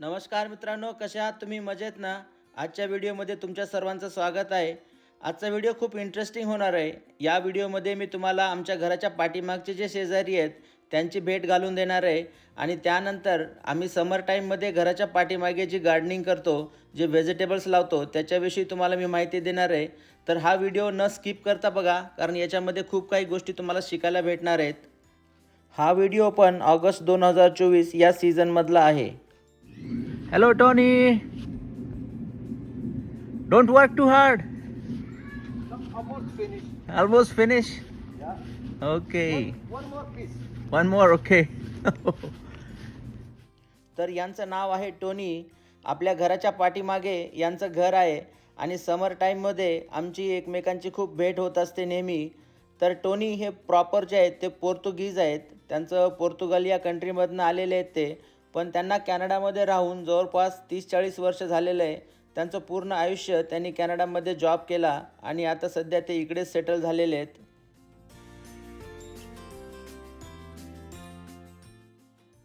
नमस्कार मित्रांनो कशा आहात तुम्ही? मजेत ना? आजच्या व्हिडिओमध्ये तुमच्या सर्वांचं स्वागत आहे. आजचा व्हिडिओ खूप इंटरेस्टिंग होणार आहे. या व्हिडिओमध्ये मी तुम्हाला आमच्या घराच्या पाठीमागचे जे शेजारी आहेत त्यांची भेट घालून देणार आहे. आणि त्यानंतर आम्ही समर टाईममध्ये घराच्या पाठीमागे जी गार्डनिंग करतो जे व्हेजिटेबल्स लावतो त्याच्याविषयी तुम्हाला मी माहिती देणार आहे. तर हा व्हिडिओ न स्किप करता बघा कारण याच्यामध्ये खूप काही गोष्टी तुम्हाला शिकायला भेटणार आहेत. हा व्हिडिओ पण ऑगस्ट दोन हजार चोवीस या सीझनमधला आहे. Hello Tony don't work too hard. Almost finish. Okay. One more okay तर यांचं नाव आहे टोनी आपल्या घराच्या पाठीमागे यांचं घर आहे. आणि समर टाईममध्ये आमची एकमेकांची खूप भेट होत असते नेहमी. तर टोनी हे प्रॉपर जे आहेत ते पोर्तुगीज आहेत. त्यांचं पोर्तुगाल या कंट्रीमधनं आलेले आहेत ते. पण त्यांना कॅनडामध्ये राहून जवळपास तीस चाळीस वर्ष झालेलं आहे. त्यांचं पूर्ण आयुष्य त्यांनी कॅनडामध्ये जॉब केला आणि आता सध्या ते इकडेच सेटल झालेले आहेत.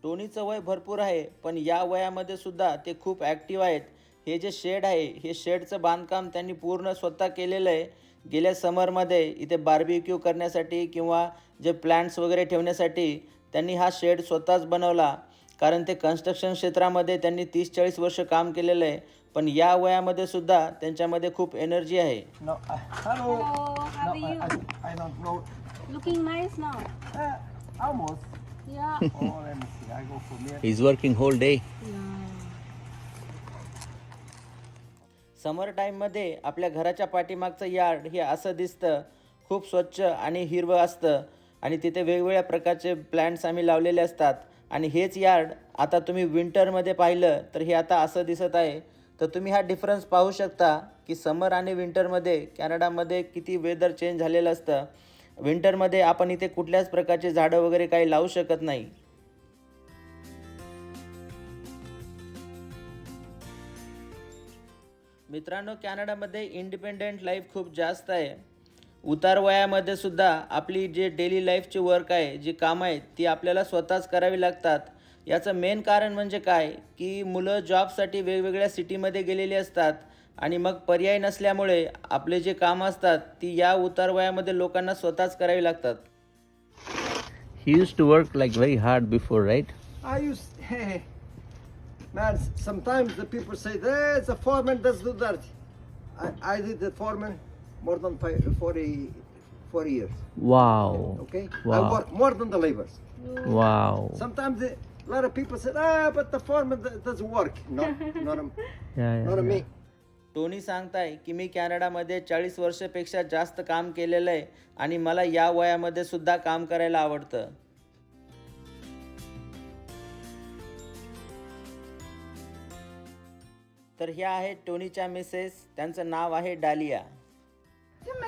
टोनीचं वय भरपूर आहे पण या वयामध्ये सुद्धा ते खूप ॲक्टिव्ह आहेत. हे जे शेड आहे हे शेडचं बांधकाम त्यांनी पूर्ण स्वतः केलेलं आहे. गेल्या समरमध्ये इथे बार्बिक्यू करण्यासाठी किंवा जे प्लॅन्ट्स वगैरे ठेवण्यासाठी त्यांनी हा शेड स्वतःच बनवला. कारण ते कन्स्ट्रक्शन क्षेत्रामध्ये त्यांनी तीस चाळीस वर्ष काम केलेलं आहे पण या वयामध्ये सुद्धा त्यांच्यामध्ये खूप एनर्जी आहे No. Hello. Hello, how No, are I, you? I, I don't know. Looking nice now. Uh, almost. Yeah. oh, let me see. I go for me. Is working whole day yeah. Summer टाईममध्ये आपल्या घराच्या पाठीमागचं yard हे असं दिसतं खूप स्वच्छ आणि हिरवं असतं आणि तिथे वेगवेगळ्या प्रकारचे प्लॅन्ट्स आम्ही लावलेले असतात आणि हेच यार्ड आता तुम्ही विंटरमध्ये पाहिलं तर हे आता असं दिसत आहे. तर तुम्ही हा डिफरन्स पाहू शकता की समर आणि विंटरमध्ये कॅनडामध्ये किती वेदर चेंज झालेलं असतं. विंटरमध्ये आपण इथे कुठल्याच प्रकारचे झाडं वगैरे काही लावू शकत नाही. मित्रांनो कॅनडामध्ये इंडिपेंडेंट लाईफ खूप जास्त आहे. उतार वयामध्ये सुद्धा आपली जे डेली लाईफची वर्क आहे जी कामं आहेत ती आपल्याला स्वतःच करावी लागतात याचं मेन कारण म्हणजे काय की मुलं जॉबसाठी वेगवेगळ्या सिटीमध्ये गेलेली असतात आणि मग पर्याय नसल्यामुळे आपले जे कामं असतात ती या उतार वयामध्ये लोकांना स्वतःच करावी लागतात he use to work like very hard before right used. Hey, man. Sometimes the people say, "Hey, it's a foreman does do that." I, I did the foreman more than five, 40, 40 years. Wow Okay. Wow. I work more than the laborers. Wow Sometimes a lot of people said, "Ah, but the do- doesn't work." No, not a, not a me. Tony सांगताय की मी कॅनडामध्ये चाळीस वर्षापेक्षा जास्त काम केलेलं आहे आणि मला या वयामध्ये सुद्धा काम करायला आवडतं तर ह्या आहेत टोनीच्या मिसेस त्यांचं नाव आहे डालिया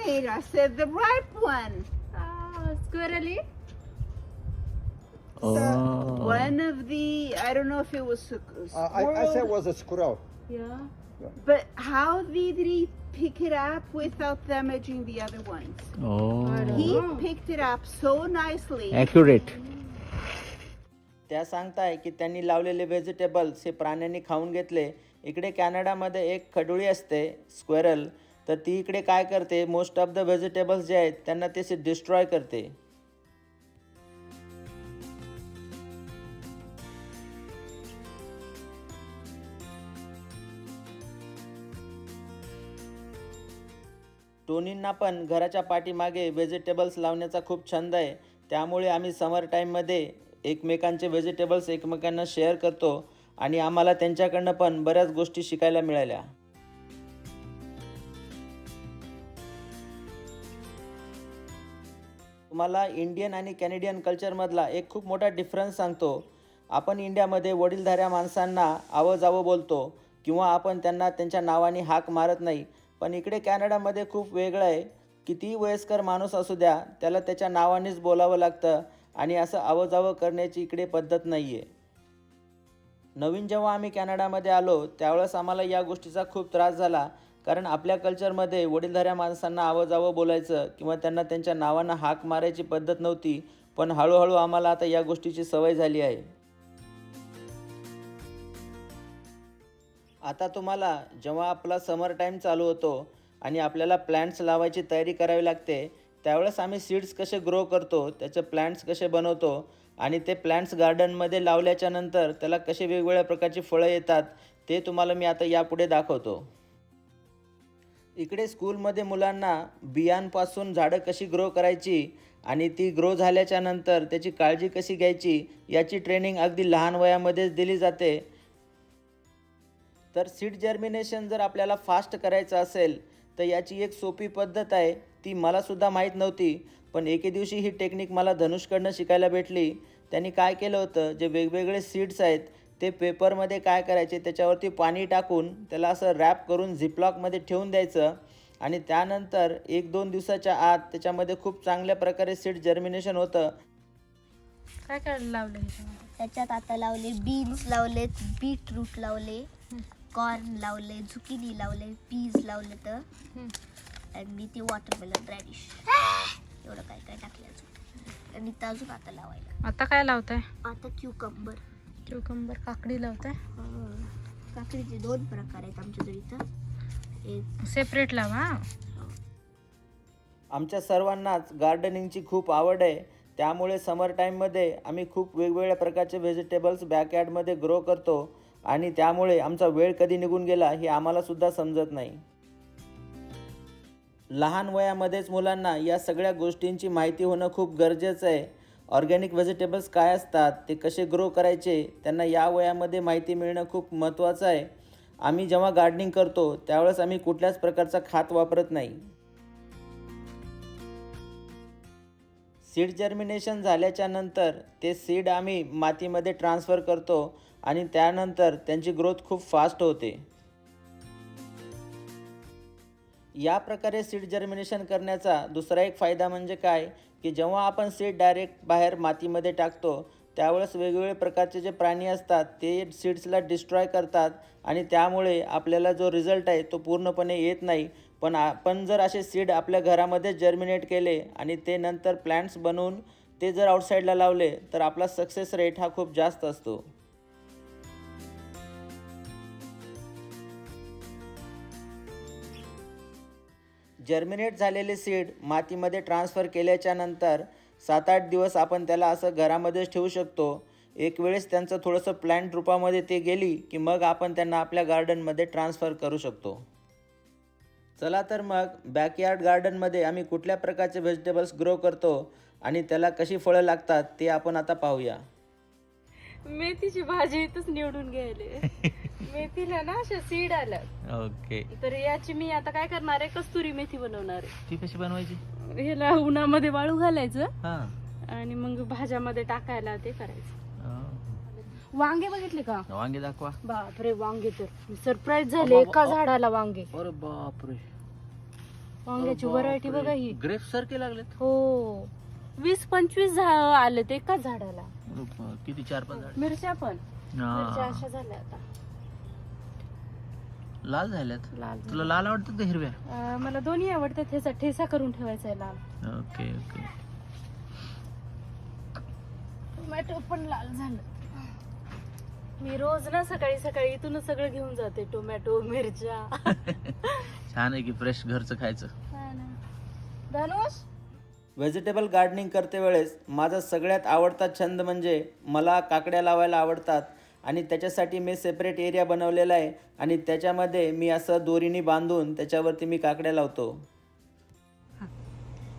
Tomato, said the ripe one. Ah, squirrely. One of the, I don't know if it was a Uh, I, I squirrel, said it was a squirrel. Yeah. but how did he pick it up without damaging the other ones? He picked it up so nicely. Accurate त्या सांगताय की त्यांनी लावलेले vegetables हे प्राण्यांनी खाऊन घेतले इकडे कॅनडामध्ये एक खडुळी असते स्क्वेरल तर ती इकडे काय करते? मोस्ट ऑफ द व्हेजिटेबल्स जे आहेत त्यांना ते डिस्ट्रॉय करते. टोनींना पण घराच्या पाठीमागे व्हेजिटेबल्स लावण्याचा खूप छंद आहे. त्यामुळे आम्ही समर टाईममध्ये एकमेकांचे व्हेजिटेबल्स एकमेकांना शेअर करतो आणि आम्हाला त्यांच्याकडनं पण बऱ्याच गोष्टी शिकायला मिळाल्या. तुम्हाला इंडियन आणि कॅनेडियन कल्चरमधला एक खूप मोठा डिफरन्स सांगतो. आपण इंडियामध्ये वडीलधाऱ्या माणसांना आवं जावं बोलतो किंवा आपण त्यांना त्यांच्या नावाने हाक मारत नाही. पण इकडे कॅनडामध्ये खूप वेगळं आहे. कितीही वयस्कर माणूस असू द्या त्याला त्याच्या नावानेच बोलावं लागतं आणि असं आवं जावं करण्याची इकडे पद्धत नाही आहे नवीन जेव्हा आम्ही कॅनडामध्ये आलो त्यावेळेस आम्हाला या गोष्टीचा खूप त्रास झाला. कारण आपल्या कल्चरमध्ये वडीलधाऱ्या माणसांना आवाजावं बोलायचं किंवा त्यांना त्यांच्या नावानं हाक मारायची पद्धत नव्हती पण हळूहळू आम्हाला आता या गोष्टीची सवय झाली आहे. आता तुम्हाला जेव्हा आपला समर टाईम चालू होतो आणि आपल्याला प्लॅन्ट्स लावायची तयारी करावी लागते त्यावेळेस आम्ही सीड्स कसे ग्रो करतो त्याचे प्लॅन्ट्स कसे बनवतो आणि ते प्लॅन्ट्स गार्डनमध्ये लावल्याच्या नंतर त्याला कसे वेगवेगळ्या प्रकारची फळं येतात ते तुम्हाला मी आता यापुढे दाखवतो. इकडे स्कूलमध्ये मुलांना बियांपासून झाडं कशी ग्रो करायची आणि ती ग्रो झाल्याच्यानंतर त्याची काळजी कशी घ्यायची याची ट्रेनिंग अगदी लहान वयामध्येच दिली जाते. तर सीड जर्मिनेशन जर आपल्याला फास्ट करायचं असेल तर याची एक सोपी पद्धत आहे ती मलासुद्धा माहीत नव्हती पण एके दिवशी ही टेक्निक मला धनुषकडनं शिकायला भेटली. त्यांनी काय केलं होतं जे वेगवेगळे सीड्स आहेत ते पेपरमध्ये काय करायचे त्याच्यावरती पाणी टाकून त्याला असं रॅप करून झिपलॉकमध्ये ठेवून द्यायचं. आणि त्यानंतर एक दोन दिवसाच्या आत त्याच्यामध्ये खूप चांगल्या प्रकारे सीड जर्मिनेशन होतं. काय काय लावलं त्याच्यात आता लावले बीन्स लावलेत बीटरूट लावले कॉर्न लावले झुकिनी लावले पीज लावले तर. आणि ते वॉटरमेलन रॅडिश एवढं काय काय टाकलं आणि अजून आता लावायला. आता काय लावताय? आता क्युकंबर क्युकंबर काकडी लावताय काकडीचे दोन प्रकार आहेत आमच्या इथं. एक सेपरेट लावा. आमच्या सर्वांनाच गार्डनिंगची खूप आवड आहे. त्यामुळे समर टाईममध्ये आम्ही खूप वेगवेगळ्या प्रकारचे व्हेजिटेबल्स बॅकयार्डमध्ये ग्रो करतो. आणि त्यामुळे आमचा वेळ कधी निघून गेला हे आम्हालासुद्धा समजत नाही. लहान वयामध्येच मुलांना या सगळ्या गोष्टींची माहिती होणं खूप गरजेचं आहे. ऑर्गॅनिक व्हेजिटेबल्स काय असतात ते कसे ग्रो करायचे त्यांना या वयामध्ये माहिती मिळणं खूप महत्त्वाचं आहे. आम्ही जेव्हा गार्डनिंग करतो त्यावेळेस आम्ही कुठल्याच प्रकारचा खात वापरत नाही. सीड जर्मिनेशन झाल्याच्यानंतर ते सीड आम्ही मातीमध्ये ट्रान्सफर करतो आणि त्यानंतर त्यांची ग्रोथ खूप फास्ट होते. या प्रकारे सीड जर्मिनेशन करण्याचा दुसरा एक फायदा म्हणजे काय? की जेव्हा आपण सीड डायरेक्ट बाहेर मातीमध्ये टाकतो त्यावेळेस वेगवेगळे प्रकारचे जे प्राणी असतात ते सीड्सला डिस्ट्रॉय करतात आणि त्यामुळे आपल्याला जो रिझल्ट आहे तो पूर्णपणे येत नाही. पण आपण जर असे सीड आपल्या घरामध्ये जर्मिनेट केले आणि ते नंतर प्लॅन्ट्स बनवून ते जर आउटसाईडला लावले तर आपला सक्सेस रेट हा खूप जास्त असतो. जर्मिनेट झालेले सीड मातीमध्ये ट्रान्सफर केल्याच्यानंतर सात आठ दिवस आपण त्याला असं घरामध्येच ठेवू शकतो. एक वेळेस त्यांचं थोडंसं प्लॅन्ट रूपामध्ये ते गेली की मग आपण त्यांना आपल्या गार्डनमध्ये ट्रान्सफर करू शकतो. चला तर मग बॅकयार्ड गार्डनमध्ये आम्ही कुठल्या प्रकारचे व्हेजिटेबल्स ग्रो करतो आणि त्याला कशी फळं लागतात ते आपण आता पाहूया. मेथीची भाजी इथंच निवडून घ्यायले. मेथीला ना अशा सीड आल्या ओके तर याची मी आता काय करणार आहे? कस्तुरी मेथी बनवणार आहे. ती कशी बनवायची? ह्याला उन्हामध्ये वाळू घालायचं हां. आणि मग भाज्यामध्ये टाकायला ते करायचं. वांगे बघितले का? वांगे दाखवा. बापरे वांगे तर. सरप्राईज झाले एका झाडाला वांगे. अरे बापरे. वांग्याची व्हरायटी बघा ही. ग्रेप सारखे लागलेत. हो. वीस पंचवीस झा- आले ते एकाच झाडाला. किती? चार पाच मिरच्या पण. मिरच्या अशा झाल्या आता. लाल झाल्यात? लाल तुला लाल आवडतात का हिरव्या? अं, मला दोन्ही आवडतात. ह्याचा ठेसा करून ठेवायचा आहे लाल. Okay okay. टोमॅटो पण लाल झालं. मी रोज ना सकाळी सकाळी इथूनच सगळं घेऊन जाते. टोमॅटो मिरच्या. छान आहे की फ्रेश घरचं खायचं. धनुष? व्हेजिटेबल गार्डनिंग करते वेळेस माझा सगळ्यात आवडता छंद म्हणजे मला काकड्या लावायला आवडतात. आणि त्याच्यासाठी मी सेपरेट एरिया बनवलेला आहे. आणि त्याच्यामध्ये मी असं दोरीने बांधून त्याच्यावरती मी काकड्या लावतो.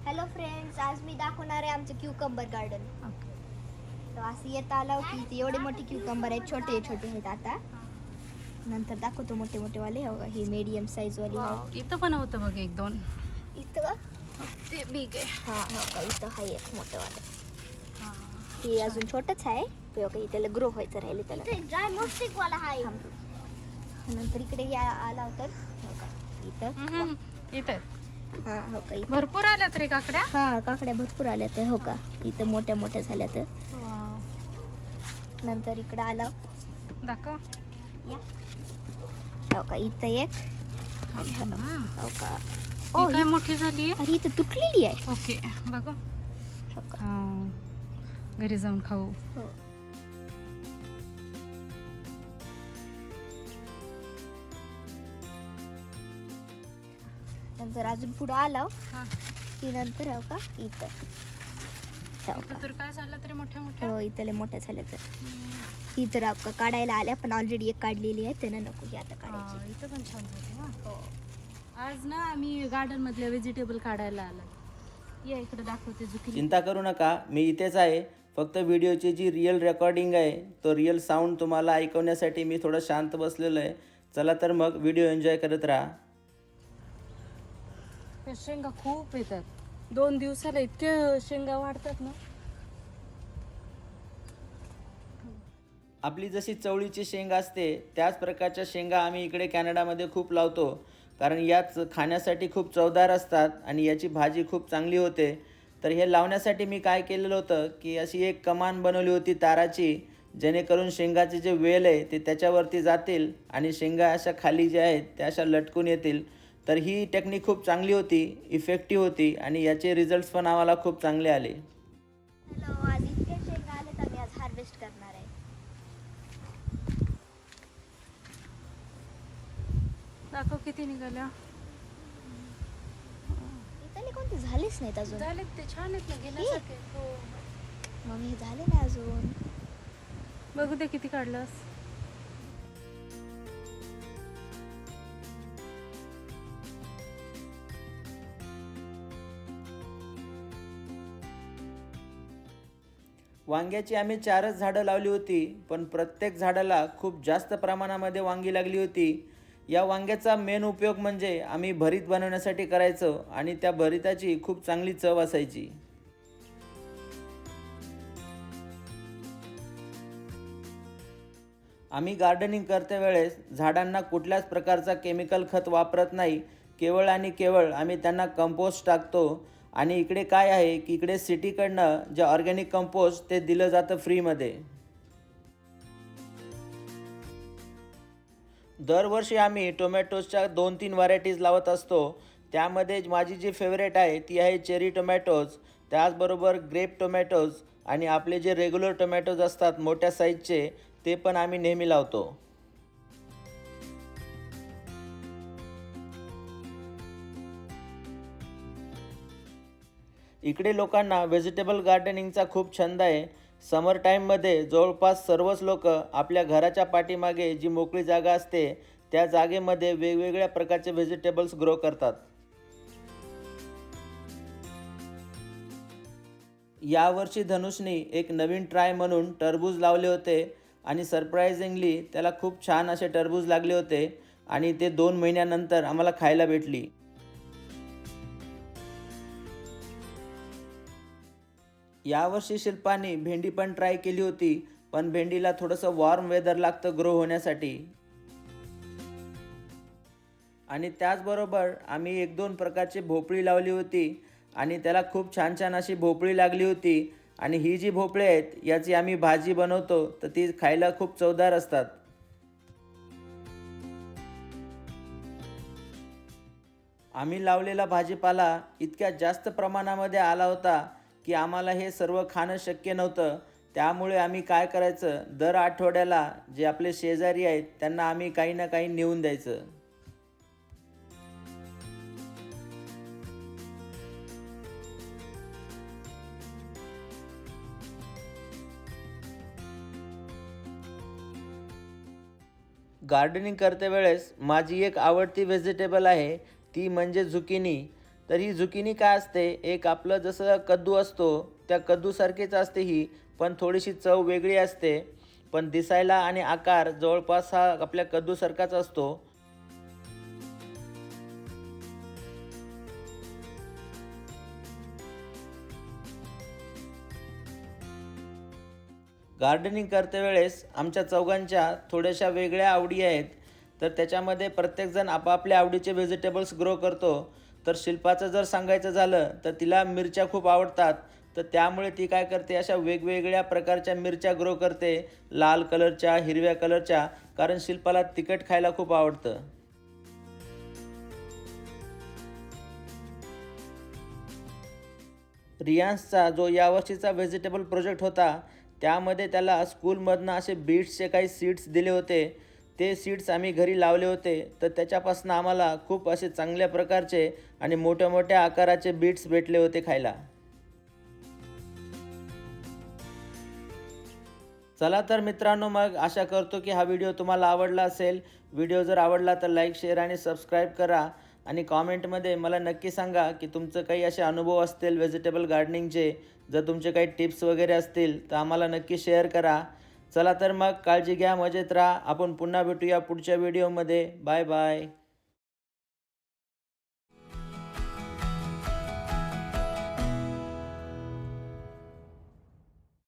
हॅलो फ्रेंड्स आज मी दाखवणार आहे आमचं क्युकंबर गार्डन तर असं येत आलं की इथे एवढे मोठे क्युकंबर आहेत छोटे छोटे आहेत आता. नंतर दाखवतो मोठे मोठे वाले. हो हे मीडियम साईज वाले. आहेत इथं पण होतं बघ एक दोन. इथं? ते बिग आहे. हा हो इथं आहे एक मोठं वालं. हे अजून छोटंच आहे. ते हो का, त्याला ग्रो व्हायचं राहिले त्याला. ड्राय वाला आहे नंतर इकडे या आला होता. हो का? इथं. इथं. हा हो का? इथं. भरपूर आल्यात रे काकड्या. हा काकड्या भरपूर आल्या तर हो का? इथं मोठ्या मोठ्या झाल्या तर. नंतर इकडं आला. दाखव. या. हो का? इथं एक. हा. हो का? ही ओ काय मोठी झाली अरे इथं तुटलेली आहे. ओके बघा. हो का? हा. घरी जाऊन खाऊ. हो. नंतर अजून पुढं आलो. हा. की नंतर हो का? इथं. हो इथं का? तर काय झालं तरी मोठ्या मोठ्या? हो इथं लय मोठ्या झाल्या तर. ही तर आपका काढायला आल्या पण ऑलरेडी एक काढलेली आहे त्यानं नको ही आता काढायची. हा, इथं पण छान झालं हा. आज ना आम्ही गार्डन मधले व्हेजिटेबल काढायला आलो. या इकडे दाखवते झुकी चिंता करू नका मी इथेच आहे. फक्त व्हिडिओची जी रिअल रेकॉर्डिंग आहे तो रिअल साऊंड तुम्हाला ऐकवण्यासाठी मी थोडं शांत बसलेलो आहे. चला तर मग व्हिडिओ एन्जॉय करत राहा. शेंगा खूप येतात. दोन दिवसाला इतके शेंगा वाढतात ना. आपली जशी चवळीची शेंग असते त्याच प्रकारच्या शेंगा आम्ही इकडे कॅनडामध्ये खूप लावतो. कारण याच खाण्यासाठी खूप चवदार असतात आणि याची भाजी खूप चांगली होते. तर हे लावण्यासाठी मी काय केलेलं होतं की अशी एक कमान बनवली होती ताराची जेणेकरून शेंगाचे जे वेल आहे ते त्याच्यावरती जातील आणि शेंगा अशा खाली ज्या आहेत त्या अशा लटकून येतील. तर ही टेक्निक खूप चांगली होती इफेक्टिव्ह होती आणि याचे रिझल्ट्स पण आम्हाला खूप चांगले आले. हॅलो आज इतक्या शेंगा आले तर मी आज हार्वेस्ट करणार आहे. दाखव किती निघाल्या. इथले कोणते झालेच नाहीत अजून. झालेत ते छान आहेत ना घेण्यासारखे. हो. मग हे झाले नाही अजून. बघू दे किती काढलास. वांग्याची आम्ही चारच झाडं लावली होती पण प्रत्येक झाडाला खूप जास्त प्रमाणामध्ये वांगी लागली होती. या वांग्याचा मेन उपयोग म्हणजे आम्ही भरीत बनवण्यासाठी करायचो आणि त्या भरिताची खूप चांगली चव असायची. आम्ही गार्डनिंग करते वेळेस झाडांना कुठल्याच प्रकारचा केमिकल खत वापरत नाही. केवळ आणि केवळ आम्ही त्यांना कंपोस्ट टाकतो. आणि इकडे काय आहे की इकडे सिटीकडनं जे ऑर्गॅनिक कंपोस्ट ते दिलं जातं फ्रीमध्ये. दरवर्षी आम्ही टोमॅटोजच्या दोन तीन व्हरायटीज लावत असतो. त्यामध्ये माझी जी फेवरेट आहे ती आहे चेरी टोमॅटोज त्याचबरोबर ग्रेप टोमॅटोज आणि आपले जे रेग्युलर टोमॅटोज असतात मोठ्या साईजचे ते पण आम्ही नेहमी लावतो. इकडे लोकांना व्हेजिटेबल गार्डनिंगचा खूप छंद आहे. समर टाईममध्ये जवळपास सर्वच लोक आपल्या घराच्या पाठीमागे जी मोकळी जागा असते त्या जागेमध्ये वेगवेगळ्या प्रकारचे व्हेजिटेबल्स ग्रो करतात. यावर्षी धनुषनी एक नवीन ट्राय म्हणून टरबूज लावले होते आणि सरप्रायझिंगली त्याला खूप छान असे टरबूज लागले होते आणि ते दोन महिन्यानंतर आम्हाला खायला भेटली. यावर्षी शिल्पाने भेंडी पण ट्राय केली होती पण भेंडीला थोडंसं वॉर्म वेदर लागतं ग्रो होण्यासाठी. आणि त्याचबरोबर आम्ही एक दोन प्रकारची भोपळी लावली होती आणि त्याला खूप छान छान अशी भोपळी लागली होती. आणि ही जी भोपळी आहेत याची आम्ही भाजी बनवतो तर ती खायला खूप चवदार असतात. आम्ही लावलेला भाजीपाला इतक्या जास्त प्रमाणामध्ये आला होता की आम्हाला हे सर्व खाणं शक्य नव्हतं. त्यामुळे आम्ही काय करायचं? दर आठवड्याला जे आपले शेजारी आहेत त्यांना आम्ही काही ना काही नेऊन द्यायचं. गार्डनिंग करते वेळेस माझी एक आवडती व्हेजिटेबल आहे ती म्हणजे झुकिनी तर ही झुकिनी काय असते? एक आपलं जसं कद्दू असतो त्या कद्दूसारखीच असते ही पण थोडीशी चव वेगळी असते. पण दिसायला आणि आकार जवळपास हा आपल्या कद्दूसारखाच असतो. गार्डनिंग करते वेळेस आमच्या चौघांच्या थोड्याशा वेगळ्या आवडी आहेत. तर त्याच्यामध्ये प्रत्येकजण आपापल्या आवडीचे व्हेजिटेबल्स ग्रो करतो. तर शिल्पाचं जर सांगायचं झालं तर तिला मिरच्या खूप आवडतात. तर त्यामुळे ती काय करते अशा वेगवेगळ्या प्रकारच्या मिरच्या ग्रो करते लाल कलरच्या हिरव्या कलरच्या कारण शिल्पाला तिखट खायला खूप आवडतं. रियान्सचा जो यावर्षीचा व्हेजिटेबल प्रोजेक्ट होता त्यामध्ये त्याला स्कूलमधनं असे बीट्सचे काही सीड्स दिले होते. ते सीड्स आम्ही घरी लावले होते. तर त्याच्यापासून आम्हाला खूप असे चांगल्या प्रकारचे आणि मोठ्या मोठ्या आकाराचे बीट्स भेटले होते खायला. चला तर मित्रांनो मग आशा करतो की हा व्हिडिओ तुम्हाला आवडला असेल. व्हिडिओ जर आवडला तर लाईक शेअर आणि सबस्क्राईब करा. आणि कॉमेंटमध्ये मला नक्की सांगा की तुमचं काही असे अनुभव असतील व्हेजिटेबल गार्डनिंगचे. जर तुमचे काही टिप्स वगैरे असतील तर आम्हाला नक्की शेअर करा. चला तर मग काळजी घ्या मजेत राहा. आपण पुन्हा भेटूया पुढच्या व्हिडिओमध्ये बाय बाय